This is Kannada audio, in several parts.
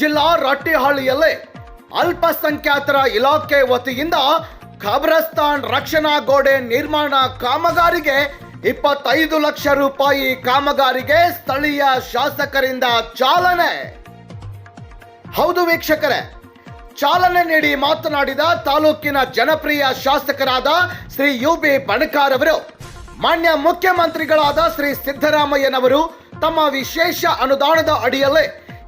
ಜಿಲ್ಲಾ ರಟ್ಟಿಹಳ್ಳಿಯಲ್ಲಿ ಅಲ್ಪಸಂಖ್ಯಾತರ ಇಲಾಖೆ ವತಿಯಿಂದ ಖಬ್ರಸ್ತಾನ್ ರಕ್ಷಣಾ ಗೋಡೆ ನಿರ್ಮಾಣ ಕಾಮಗಾರಿಗೆ ಇಪ್ಪತ್ತೈದು ಲಕ್ಷ ರೂಪಾಯಿ ಕಾಮಗಾರಿಗೆ ಸ್ಥಳೀಯ ಶಾಸಕರಿಂದ ಚಾಲನೆ. ಹೌದು ವೀಕ್ಷಕರೇ, ಚಾಲನೆ ನೀಡಿ ಮಾತನಾಡಿದ ತಾಲೂಕಿನ ಜನಪ್ರಿಯ ಶಾಸಕರಾದ ಶ್ರೀ ಯು ಬಿ ಬಣಕಾರ್ ಅವರು, ಮಾನ್ಯ ಮುಖ್ಯಮಂತ್ರಿಗಳಾದ ಶ್ರೀ ಸಿದ್ದರಾಮಯ್ಯನವರು ತಮ್ಮ ವಿಶೇಷ ಅನುದಾನದ ಅಡಿಯಲ್ಲಿ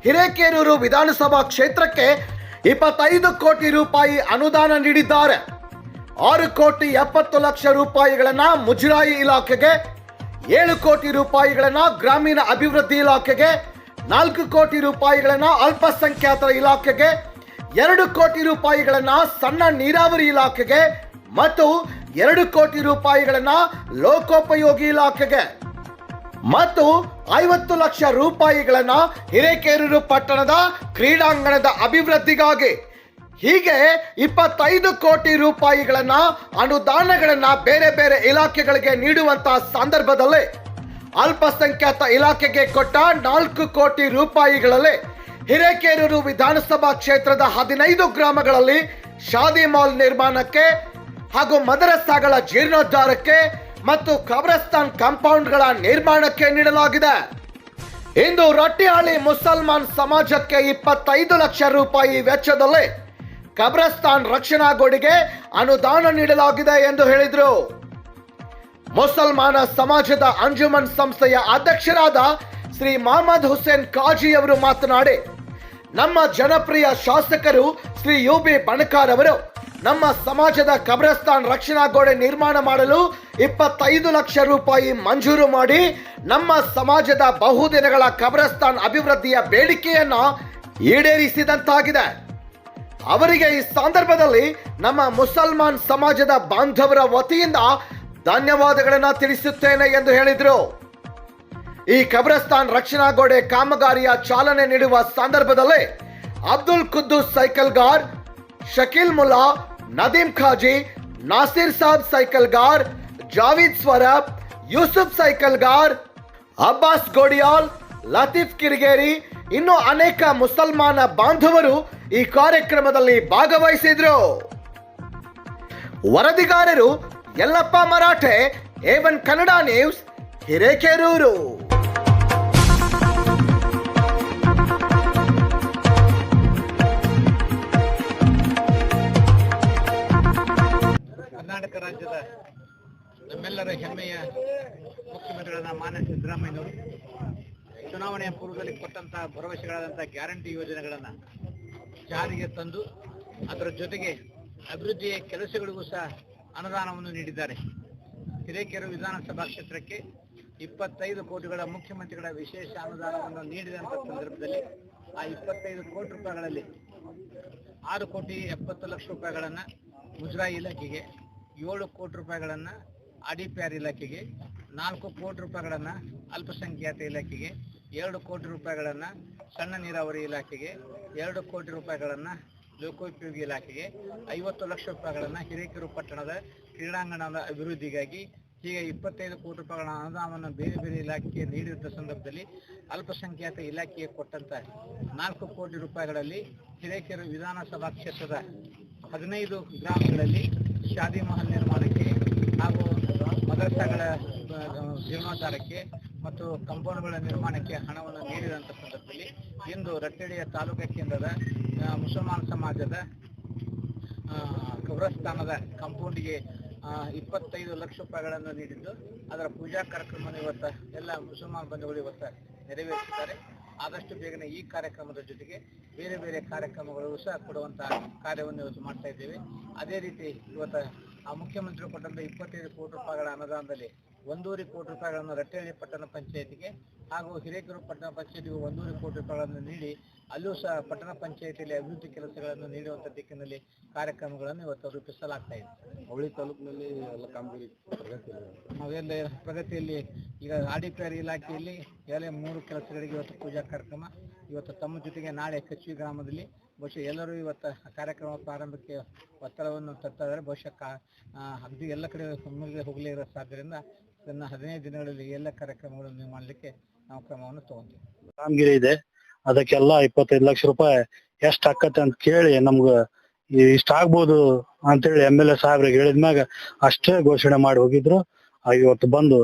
ಹಿರೇಕೆರೂರು ವಿಧಾನಸಭಾ ಕ್ಷೇತ್ರಕ್ಕೆ ಇಪ್ಪತ್ತೈದು ಕೋಟಿ ರೂಪಾಯಿ ಅನುದಾನ ನೀಡಿದ್ದಾರೆ. ಆರು ಕೋಟಿ ಎಪ್ಪತ್ತು ಲಕ್ಷ ರೂಪಾಯಿಗಳನ್ನ ಮುಜರಾಯಿ ಇಲಾಖೆಗೆ, ಏಳು ಕೋಟಿ ರೂಪಾಯಿಗಳನ್ನ ಗ್ರಾಮೀಣ ಅಭಿವೃದ್ಧಿ ಇಲಾಖೆಗೆ, ನಾಲ್ಕು ಕೋಟಿ ರೂಪಾಯಿಗಳನ್ನ ಅಲ್ಪಸಂಖ್ಯಾತರ ಇಲಾಖೆಗೆ, ಎರಡು ಕೋಟಿ ರೂಪಾಯಿಗಳನ್ನ ಸಣ್ಣ ನೀರಾವರಿ ಇಲಾಖೆಗೆ ಮತ್ತು ಎರಡು ಕೋಟಿ ರೂಪಾಯಿಗಳನ್ನ ಲೋಕೋಪಯೋಗಿ ಇಲಾಖೆಗೆ. ಮತ್ತು ಐವತ್ತು ಲಕ್ಷ ರೂಪಾಯಿಗಳನ್ನ ಹಿರೇಕೇರೂರು ಪಟ್ಟಣದ ಕ್ರೀಡಾಂಗಣದ ಅಭಿವೃದ್ಧಿಗಾಗಿ ಹೀಗೆ ಇಪ್ಪತ್ತೈದು ಕೋಟಿ ರೂಪಾಯಿಗಳನ್ನ ಅನುದಾನಗಳನ್ನ ಬೇರೆ ಬೇರೆ ಇಲಾಖೆಗಳಿಗೆ ನೀಡುವಂತಹ ಸಂದರ್ಭದಲ್ಲಿ ಅಲ್ಪಸಂಖ್ಯಾತ ಇಲಾಖೆಗೆ ಕೊಟ್ಟ ನಾಲ್ಕು ಕೋಟಿ ರೂಪಾಯಿಗಳಲ್ಲಿ ಹಿರೇಕೇರೂರು ವಿಧಾನಸಭಾ ಕ್ಷೇತ್ರದ ಹದಿನೈದು ಗ್ರಾಮಗಳಲ್ಲಿ ಶಾದಿ ಮಾಲ್ ನಿರ್ಮಾಣಕ್ಕೆ ಹಾಗೂ ಮದರಸಾಗಳ ಜೀರ್ಣೋದ್ಧಾರಕ್ಕೆ ಮತ್ತು ಕಬ್ರಸ್ತಾನ್ ಕಾಂಪೌಂಡ್ಗಳ ನಿರ್ಮಾಣಕ್ಕೆ ನೀಡಲಾಗಿದೆ. ಇಂದು ರೊಟ್ಟಿಹಳ್ಳಿ ಮುಸಲ್ಮಾನ್ ಸಮಾಜಕ್ಕೆ ಇಪ್ಪತ್ತೈದು ಲಕ್ಷ ರೂಪಾಯಿ ವೆಚ್ಚದಲ್ಲಿ ಕಬ್ರಸ್ತಾನ್ ರಕ್ಷಣಾ ಗೋಡಿಗೆ ಅನುದಾನ ನೀಡಲಾಗಿದೆ ಎಂದು ಹೇಳಿದರು. ಮುಸಲ್ಮಾನ ಸಮಾಜದ ಅಂಜುಮನ್ ಸಂಸ್ಥೆಯ ಅಧ್ಯಕ್ಷರಾದ ಶ್ರೀ ಮೊಹಮ್ಮದ್ ಹುಸೇನ್ ಕಾಜಿ ಅವರು ಮಾತನಾಡಿ, ನಮ್ಮ ಜನಪ್ರಿಯ ಶಾಸಕರು ಶ್ರೀ ಯು ಬಿ ಬಣಕಾರ್ ಅವರು ನಮ್ಮ ಸಮಾಜದ ಕಬ್ರಸ್ತಾನ್ ರಕ್ಷಣಾ ಗೋಡೆ ನಿರ್ಮಾಣ ಮಾಡಲು ಇಪ್ಪತ್ತೈದು ಲಕ್ಷ ರೂಪಾಯಿ ಮಂಜೂರು ಮಾಡಿ ನಮ್ಮ ಸಮಾಜದ ಬಹುದಿನಗಳ ಕಬ್ರಸ್ತಾನ್ ಅಭಿವೃದ್ಧಿಯ ಬೇಡಿಕೆಯನ್ನ ಈಡೇರಿಸಿದಂತಾಗಿದೆ. ಅವರಿಗೆ ಈ ಸಂದರ್ಭದಲ್ಲಿ ನಮ್ಮ ಮುಸಲ್ಮಾನ್ ಸಮಾಜದ ಬಾಂಧವರ ವತಿಯಿಂದ ಧನ್ಯವಾದಗಳನ್ನು ತಿಳಿಸುತ್ತೇನೆ ಎಂದು ಹೇಳಿದರು. ಈ ಕಬ್ರಸ್ತಾನ್ ರಕ್ಷಣಾ ಗೋಡೆ ಕಾಮಗಾರಿಯ ಚಾಲನೆ ನೀಡುವ ಸಂದರ್ಭದಲ್ಲಿ ಅಬ್ದುಲ್ ಖುದ್ದು ಸೈಕಲ್ ಗಾರ್ಡ್ ಶಕೀಲ್ ಮುಲ್ಲಾ ನದೀಂ ಖಾಜಿ, ನಾಸಿರ್ ಸಾಬ್ ಸೈಕಲ್ಗಾರ್, ಜಾವೀದ್ ಸ್ವರಬ್, ಯೂಸುಫ್ ಸೈಕಲ್ಗಾರ್, ಅಬ್ಬಾಸ್ ಗೋಡಿಯಾಲ್, ಲತೀಫ್ ಕಿರ್ಗೇರಿ, ಇನ್ನು ಅನೇಕ ಮುಸಲ್ಮಾನ ಬಾಂಧವರು ಈ ಕಾರ್ಯಕ್ರಮದಲ್ಲಿ ಭಾಗವಹಿಸಿದ್ರು. ವರದಿಗಾರರು ಯಲ್ಲಪ್ಪ ಮರಾಠೆ ಏವನ್ ಕನ್ನಡ ನ್ಯೂಸ್, ಹಿರೇಕೆರೂರು. ರಾಜ್ಯದ ನಮ್ಮೆಲ್ಲರ ಹೆಮ್ಮೆಯ ಮುಖ್ಯಮಂತ್ರಿಗಳಾದ ಮಾನ್ಯ ಸಿದ್ದರಾಮಯ್ಯನವರು ಚುನಾವಣೆಯ ಪೂರ್ವದಲ್ಲಿ ಕೊಟ್ಟಂತಹ ಭರವಸೆಗಳಾದಂತಹ ಗ್ಯಾರಂಟಿ ಯೋಜನೆಗಳನ್ನು ಜಾರಿಗೆ ತಂದು ಅದರ ಜೊತೆಗೆ ಅಭಿವೃದ್ಧಿಯ ಕೆಲಸಗಳಿಗೂ ಸಹ ಅನುದಾನವನ್ನು ನೀಡಿದ್ದಾರೆ. ಹಿರೇಕೆರೆ ವಿಧಾನಸಭಾ ಕ್ಷೇತ್ರಕ್ಕೆ ಇಪ್ಪತ್ತೈದು ಕೋಟಿಗಳ ಮುಖ್ಯಮಂತ್ರಿಗಳ ವಿಶೇಷ ಅನುದಾನವನ್ನು ನೀಡಿದಂಥ ಸಂದರ್ಭದಲ್ಲಿ ಆ ಇಪ್ಪತ್ತೈದು ಕೋಟಿ ರೂಪಾಯಿಗಳಲ್ಲಿ ಆರು ಕೋಟಿ ಎಪ್ಪತ್ತು ಲಕ್ಷ ರೂಪಾಯಿಗಳನ್ನು ಮುಜರಾಯಿ ಇಲಾಖೆಗೆ ಏಳು ಕೋಟಿ ರೂಪಾಯಿಗಳನ್ನು ಆರ್ ಇಲಾಖೆಗೆ, ನಾಲ್ಕು ಕೋಟಿ ರೂಪಾಯಿಗಳನ್ನು ಅಲ್ಪಸಂಖ್ಯಾತ ಇಲಾಖೆಗೆ, ಎರಡು ಕೋಟಿ ರೂಪಾಯಿಗಳನ್ನು ಸಣ್ಣ ನೀರಾವರಿ ಇಲಾಖೆಗೆ, ಎರಡು ಕೋಟಿ ರೂಪಾಯಿಗಳನ್ನು ಲೋಕೋಪಯೋಗಿ ಇಲಾಖೆಗೆ, ಐವತ್ತು ಲಕ್ಷ ರೂಪಾಯಿಗಳನ್ನು ಹಿರೇಕೆರು ಪಟ್ಟಣದ ಕ್ರೀಡಾಂಗಣದ ಅಭಿವೃದ್ಧಿಗಾಗಿ ಹೀಗೆ ಇಪ್ಪತ್ತೈದು ಕೋಟಿ ರೂಪಾಯಿಗಳ ಅನುದಾನವನ್ನು ಬೇರೆ ಬೇರೆ ಇಲಾಖೆಗೆ ನೀಡಿದ್ದ ಸಂದರ್ಭದಲ್ಲಿ ಅಲ್ಪಸಂಖ್ಯಾತ ಇಲಾಖೆಗೆ ಕೊಟ್ಟಂತ ನಾಲ್ಕು ಕೋಟಿ ರೂಪಾಯಿಗಳಲ್ಲಿ ಹಿರೇಕೆರೆ ವಿಧಾನಸಭಾ ಕ್ಷೇತ್ರದ ಹದಿನೈದು ಗ್ರಾಮಗಳಲ್ಲಿ ಶಾದಿ ಮಹಲ್ ನಿರ್ಮಾಣಕ್ಕೆ ಹಾಗೂ ಮದರಸಾಗಳ ಜೀರ್ಣೋದ್ಧಾರಕ್ಕೆ ಮತ್ತು ಕಾಂಪೌಂಡ್ಗಳ ನಿರ್ಮಾಣಕ್ಕೆ ಹಣವನ್ನು ನೀಡಿದಂತ ಸಂದರ್ಭದಲ್ಲಿ ಇಂದು ರಟ್ಟಡಿಯ ತಾಲೂಕಾ ಕೇಂದ್ರದ ಮುಸಲ್ಮಾನ ಸಮಾಜದ ಕಬ್ರಸ್ಥಾನದ ಕಾಂಪೌಂಡಿಗೆ ಇಪ್ಪತ್ತೈದು ಲಕ್ಷ ರೂಪಾಯಿಗಳನ್ನು ನೀಡಿದ್ದು, ಅದರ ಪೂಜಾ ಕಾರ್ಯಕ್ರಮವನ್ನು ಇವತ್ತು ಎಲ್ಲ ಮುಸಲ್ಮಾನ್ ಬಂಧುಗಳು ಇವತ್ತು ನೆರವೇರಿಸಿದ್ದಾರೆ. ಆದಷ್ಟು ಬೇಗನೆ ಈ ಕಾರ್ಯಕ್ರಮದ ಜೊತೆಗೆ ಬೇರೆ ಬೇರೆ ಕಾರ್ಯಕ್ರಮಗಳು ಸಹ ಕೊಡುವಂತಹ ಕಾರ್ಯವನ್ನು ಇವತ್ತು ಮಾಡ್ತಾ ಇದ್ದೇವೆ. ಅದೇ ರೀತಿ ಇವತ್ತು ಆ ಮುಖ್ಯಮಂತ್ರಿ ಕೊಟ್ಟಂತ ಇಪ್ಪತ್ತೈದು ಕೋಟಿ ರೂಪಾಯಿಗಳ ಅನುದಾನದಲ್ಲಿ ಒಂದೂವರೆ ಕೋಟಿ ರೂಪಾಯಿಗಳನ್ನು ರಟ್ಟಹಳ್ಳಿ ಪಟ್ಟಣ ಪಂಚಾಯತಿಗೆ ಹಾಗೂ ಹಿರೇಕೆರೂರು ಪಟ್ಟಣ ಪಂಚಾಯತಿಗೂ ಒಂದೂವರೆ ಕೋಟಿ ರೂಪಾಯಿಗಳನ್ನು ನೀಡಿ ಅಲ್ಲೂ ಸಹ ಪಟ್ಟಣ ಪಂಚಾಯತಿಯಲ್ಲಿ ಅಭಿವೃದ್ಧಿ ಕೆಲಸಗಳನ್ನು ನೀಡುವಂಥ ದಿಕ್ಕಿನಲ್ಲಿ ಕಾರ್ಯಕ್ರಮಗಳನ್ನು ಇವತ್ತು ರೂಪಿಸಲಾಗ್ತಾ ಇದೆ. ಅವಳಿ ತಾಲೂಕಿನಲ್ಲಿ ಎಲ್ಲ ಕಾಮಗಾರಿ ನಾವೆಲ್ಲ ಪ್ರಗತಿಯಲ್ಲಿ ಈಗ ಆರ್ ಇಲಾಖೆಯಲ್ಲಿ ಎಲ್ಲ ಮೂರು ಕೆಲಸಗಳಿಗೆ ಇವತ್ತು ಪೂಜಾ ಕಾರ್ಯಕ್ರಮ. ಇವತ್ತು ತಮ್ಮ ಜೊತೆಗೆ ನಾಳೆ ಕಚ್ಚಿ ಗ್ರಾಮದಲ್ಲಿ ಬಹುಶಃ ಎಲ್ಲರೂ ಇವತ್ತು ಕಾರ್ಯಕ್ರಮ ಪ್ರಾರಂಭಕ್ಕೆ ಒತ್ತಡವನ್ನು ತರ್ತಾ ಇದ್ದಾರೆ. ಬಹುಶಃ ಕಾ ಅಗದಿ ಎಲ್ಲ ಕಡೆ ಒಮ್ಮೆಲೆ ಹೋಗಲೇ ಇರೋ ಸಾಧ್ಯದಿಂದ ಇದನ್ನು ಹದಿನೈದು ದಿನಗಳಲ್ಲಿ ಎಲ್ಲ ಕಾರ್ಯಕ್ರಮಗಳನ್ನು ಮಾಡಲಿಕ್ಕೆ ನಾವು ಕ್ರಮವನ್ನು ತಗೊಂತೀವಿ. ರಾಮಗಿರಿ ಇದೆ. ಅದಕ್ಕೆಲ್ಲ ಇಪ್ಪತ್ತೈದು ಲಕ್ಷ ರೂಪಾಯಿ ಎಷ್ಟ್ ಆಕತ್ತೆ ಅಂತ ಕೇಳಿ ನಮ್ಗ ಇಷ್ಟ ಆಗ್ಬೋದು ಅಂತೇಳಿ ಎಂ ಎಲ್ ಎ ಸಾಹೇಬ್ರಿಗೆ ಹೇಳಿದ್ಮ್ಯಾಗ ಅಷ್ಟೇ ಘೋಷಣೆ ಮಾಡಿ ಹೋಗಿದ್ರು. ಇವತ್ತು ಬಂದು